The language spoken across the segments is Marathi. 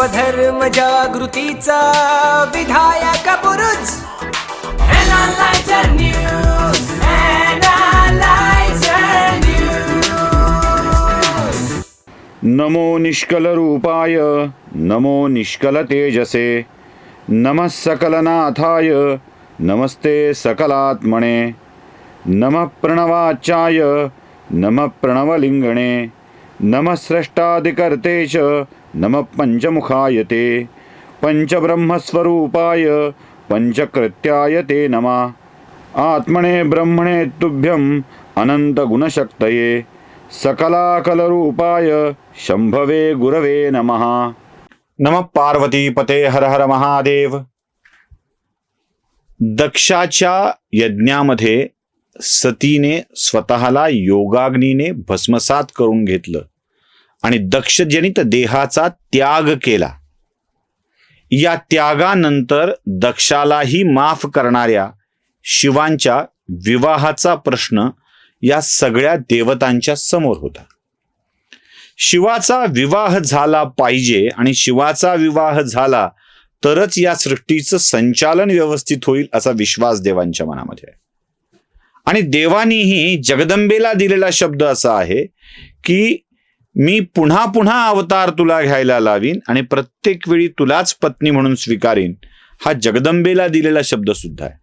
स्वधर्म जागृतीचा विधायक Analyzer News. Analyzer News. नमो निष्कलरूपाय नमो निष्कलतेजसे नमः सकलनाथाय नमस्ते सकलात्मने नमः प्रणवाचाय नमः प्रणवलिङ्गणे नमः स्रष्टादिकर्ते च नमः पंचमुखाय ते पंचब्रह्मस्वरूपाय पंचकृत्याय ते नमः। आत्मने ब्रह्मणे तुभ्यम् अनन्तगुणशक्तये सकलाकलरूपाय शंभवे गुरवे नमः। नम पार्वती पते हर हर महादेव। दक्षाच्या यज्ञामध्ये सतीने स्वतःला योगाग्नीने भस्मसात करून घेतलं. आणि दक्षजनित देहाचा त्याग केला. या त्यागानंतर दक्षालाही माफ करणाऱ्या शिवांच्या विवाहाचा प्रश्न या सगळ्या देवतांच्या समोर होता. शिवाचा विवाह झाला पाहिजे आणि शिवाचा विवाह झाला तरच या सृष्टीचं संचालन व्यवस्थित होईल असा विश्वास देवांच्या मनामध्ये आहे. आणि देवानीही जगदंबेला दिलेला शब्द असा आहे की मी पुन्हा पुन्हा अवतार तुला घ्यायला लावीन आणि प्रत्येक वेळी तुलाच पत्नी म्हणून स्वीकारीन हा जगदंबेला दिलेला शब्द सुद्धा आहे.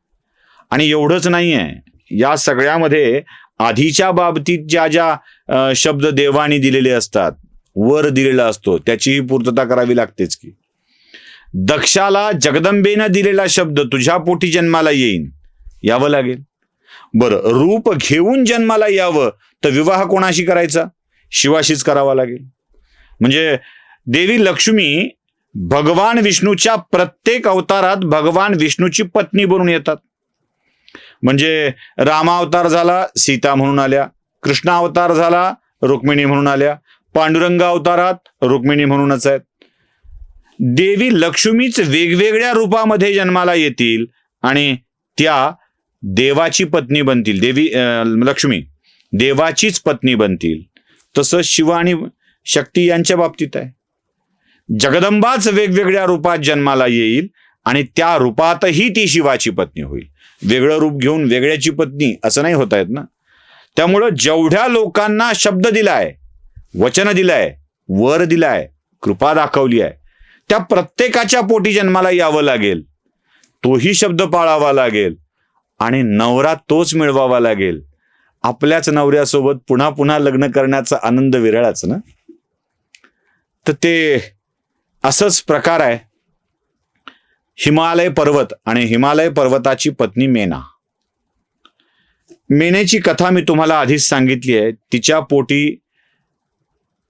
आणि एवढंच नाही आहे या सगळ्यामध्ये आधीच्या बाबतीत ज्या ज्या शब्द देवाने दिलेले असतात वर दिलेला असतो त्याचीही पूर्तता करावी लागतेच की. दक्षाला जगदंबेनं दिलेला शब्द तुझ्या पोटी जन्माला येईन यावं लागेल. बरं रूप घेऊन जन्माला यावं तर विवाह कोणाशी करायचा? शिवाशीच करावा लागेल. म्हणजे देवी लक्ष्मी भगवान विष्णूच्या प्रत्येक अवतारात भगवान विष्णूची पत्नी बनून येतात. म्हणजे रामावतार झाला सीता म्हणून आल्या कृष्णा अवतार झाला रुक्मिणी म्हणून आल्या पांडुरंग अवतारात रुक्मिणी म्हणूनच आहेत. देवी लक्ष्मीच वेगवेगळ्या रूपामध्ये जन्माला येतील आणि त्या देवाची पत्नी बनतील. देवी लक्ष्मी देवाचीच पत्नी बनतील. तसं शिव आणि शक्ती यांच्या बाबतीत आहे. जगदंबाच वेगवेगळ्या रूपात जन्माला येईल आणि त्या रूपातही ती शिवाची पत्नी होईल. वेगळं रूप घेऊन वेगळ्याची पत्नी असं नाही होता येत ना? त्यामुळं जेवढ्या लोकांना शब्द दिलाय वचन दिलाय वर दिलाय कृपा दाखवली आहे त्या प्रत्येकाच्या पोटी जन्माला यावं लागेल. तोही शब्द पाळावा लागेल आणि नवरा तोच मिळवावा लागेल. आपल्याच नवऱ्यासोबत पुन्हा पुन्हा लग्न करण्याचा आनंद विरळाच ना? तर ते असंच प्रकार आहे. हिमालय पर्वत आणि हिमालय पर्वताची पत्नी मेना. मेनेची कथा मी तुम्हाला आधीच सांगितली आहे. तिच्या पोटी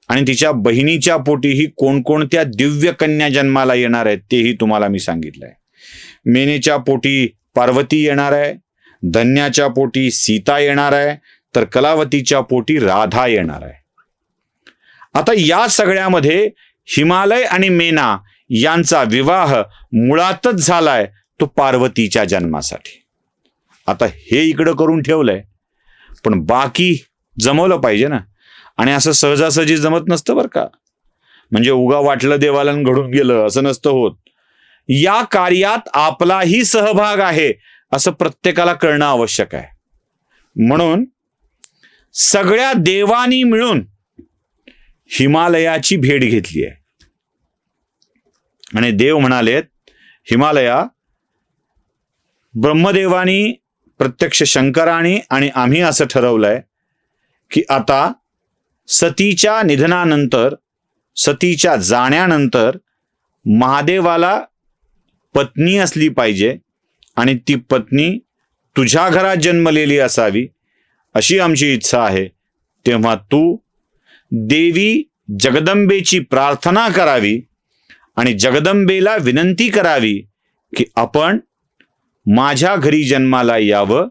आणि तिच्या बहिणीच्या पोटीही कोणकोणत्या दिव्य कन्या जन्माला येणार आहेत तेही तुम्हाला मी सांगितलंय. मेनेच्या पोटी पार्वती येणार आहे. धन्याच्या पोटी सीता येणार आहे तर कलावतीच्या पोटी राधा येणार आहे. आता या सगळ्यामध्ये हिमालय आणि मेना यांचा विवाह मुळातच झालाय तो पार्वतीच्या जन्मासाठी. आता हे इकडं करून ठेवलंय पण बाकी जमवलं पाहिजे ना. आणि असं सहजासहजी जमत नसतं बरं का. म्हणजे उगा वाटलं देवाला घडून गेलं असं नसतं होत. या कार्यात आपलाही सहभाग आहे असं प्रत्येकाला कळणं आवश्यक आहे. म्हणून सगळ्या देवानी मिळून हिमालयाची भेट घेतली आहे. आणि देव म्हणालेत हिमालया ब्रह्मदेवानी प्रत्यक्ष शंकराने आणि आम्ही असं ठरवलंय की आता सतीच्या निधनानंतर सतीच्या जाण्यानंतर महादेवाला पत्नी असली पाहिजे आणि ती पत्नी तुझ्या घरात जन्मलेली असावी अशी आमची इच्छा आहे. तेव्हा तू देवी जगदंबेची प्रार्थना करावी आणि जगदंबेला विनंती करावी की आपण माझ्या घरी जन्माला यावं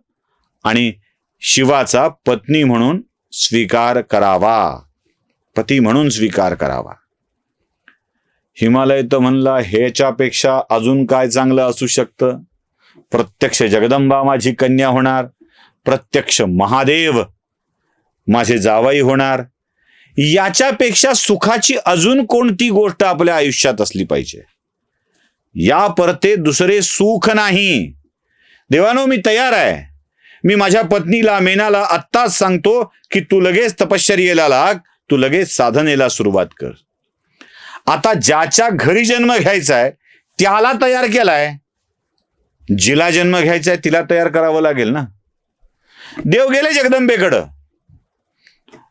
आणि शिवाचा पत्नी म्हणून स्वीकार करावा. पती म्हणून स्वीकार करावा. हिमालय तर म्हणला ह्याच्यापेक्षा अजून काय चांगलं असू शकतं? प्रत्यक्ष जगदंबा माझी कन्या होणार. प्रत्यक्ष महादेव माझे जावाई होणार. याच्यापेक्षा सुखाची अजून कोणती गोष्ट आपल्या आयुष्यात असली पाहिजे? या परते दुसरे सुख नाही. देवानो मी तयार आहे. मी माझ्या पत्नीला मेनाला आत्ताच सांगतो की तू लगेच तपश्चर्येला लाग तू लगेच साधनेला सुरुवात कर. आता ज्याच्या घरी जन्म घ्यायचा आहे त्याला तयार केलाय. जिला जन्म घ्यायचा आहे तिला तयार करावं लागेल ना? देव गेले जगदंबेकडं.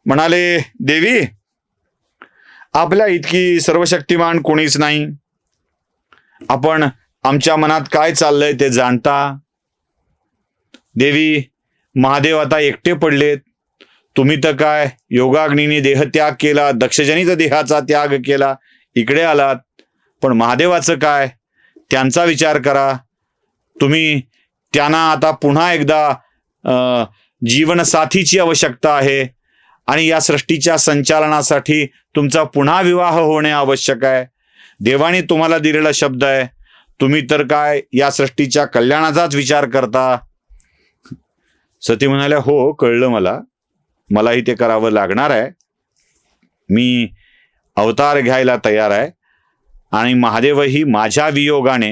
म्हणाले देवी आपल्या इतकी सर्वशक्तिमान कोणीच नाही. आपण आमच्या मनात काय चाललंय ते जाणता. देवी महादेव आता एकटे पडलेत. तुम्ही तर काय योगाग्नीने देहत्याग केला दक्षजनीचा देहाचा त्याग केला इकडे आलात. पण महादेवाचं काय? त्यांचा विचार करा. तुम्ही त्यांना आता पुन्हा एकदा जीवनसाथीची आवश्यकता आहे आणि या सृष्टीच्या संचालनासाठी तुमचा पुन्हा विवाह होणे आवश्यक आहे. देवाने तुम्हाला दिलेला शब्द आहे तुम्ही तर काय या सृष्टीच्या कल्याणाचाच विचार करता? सती म्हणाल्या हो कळलं मला. मलाही ते करावं लागणार आहे. मी अवतार घ्यायला तयार आहे आणि महादेवही माझ्या वियोगाने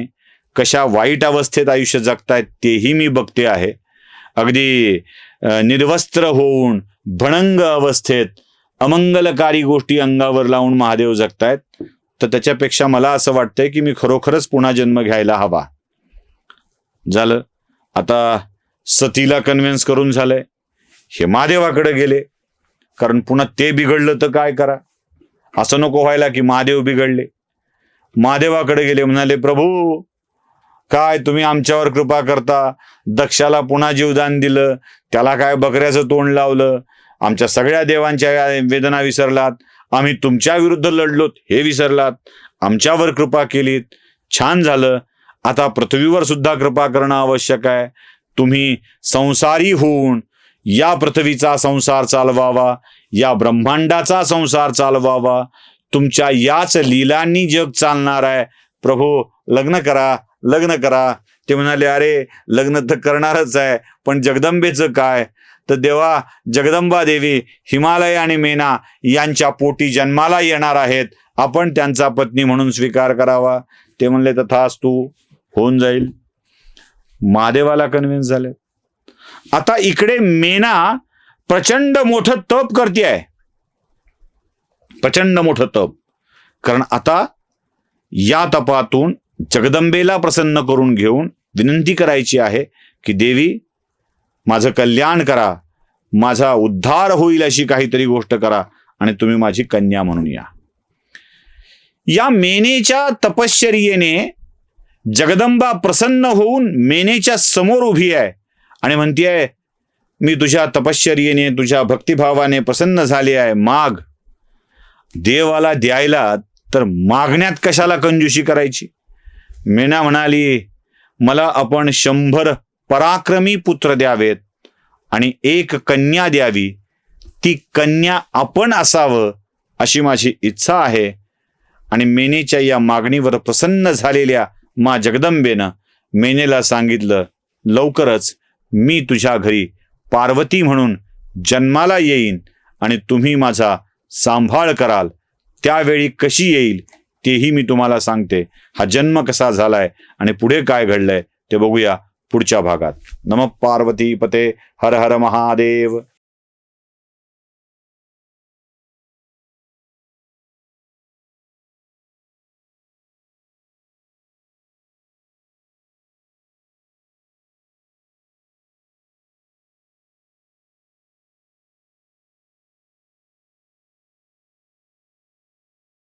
कशा वाईट अवस्थेत आयुष्य जगतायत तेही मी बघते आहे. अगदी निर्वस्त्र होऊन भणंग अवस्थेत अमंगलकारी गोष्टी अंगावर लावून महादेव जगतायत. तर त्याच्यापेक्षा मला असं वाटतंय की मी खरोखरच पुन्हा जन्म घ्यायला हवा. झालं. आता सतीला कन्व्हिन्स करून झालंय. हे महादेवाकडे गेले. कारण पुन्हा ते बिघडलं तर काय करा? असं नको व्हायला की महादेव बिघडले. महादेवाकडे गेले म्हणाले प्रभू काय तुम्ही आमच्यावर कृपा करता? दक्षाला पुन्हा जीवदान दिलं. त्याला काय बकऱ्याचं तोंड लावलं? आमच्या सगळ्या देवांच्या वेदना विसरलात. आम्ही तुमच्या विरुद्ध लढलोत हे विसरलात. आमच्यावर कृपा केलीत. छान झालं. आता पृथ्वीवर सुद्धा कृपा करणं आवश्यक आहे. तुम्ही संसारी होऊन या पृथ्वीचा संसार चालवावा या ब्रह्मांडाचा संसार चालवावा. तुमच्या याच लीलांनी जग चालणार आहे. प्रभू लग्न करा. लग्न करा. ते म्हणाले अरे लग्न तर करणारच आहे पण जगदंबेचं काय? तर देवा जगदंबा देवी हिमालय आणि मेना यांच्या पोटी जन्माला येणार आहेत. आपण त्यांचा पत्नी म्हणून स्वीकार करावा. ते म्हणले तथाच तू होऊन जाईल. महादेवाला कन्व्हिन्स झाले. आता इकडे मेना प्रचंड मोठं तप करते आहे प्रचंड मोठं तप. कारण आता या तपातून जगदंबेला प्रसन्न करून घेऊन विनंती करायची आहे की देवी माझं कल्याण करा माझा उद्धार होईल अशी काहीतरी गोष्ट करा आणि तुम्ही माझी कन्या म्हणून या. या मेनेच्या तपश्चर्येने जगदंबा प्रसन्न होऊन मेनेच्या समोर उभी आहे आणि म्हणतीये मी तुझ्या तपश्चर्येने तुझ्या भक्तिभावाने प्रसन्न झाले आहे माग. देवाला द्यायला तर मागण्यात कशाला कंजूशी करायची? मेना म्हणाली मला आपण शंभर पराक्रमी पुत्र द्यावेत आणि एक कन्या द्यावी. ती कन्या आपण असावं अशी माझी इच्छा आहे. आणि मेनेच्या या मागणीवर प्रसन्न झालेल्या मा जगदंबेनं मेनेला सांगितलं लवकरच मी तुझ्या घरी पार्वती म्हणून जन्माला येईन आणि तुम्ही माझा सांभाळ कराल. त्यावेळी कशी येईल तेही मी तुम्हाला सांगते. हा जन्म कसा झालाय आणि पुढे काय घडलंय ते बघूया पुढच्या भागात. नम पार्वती पते हर हर महादेव.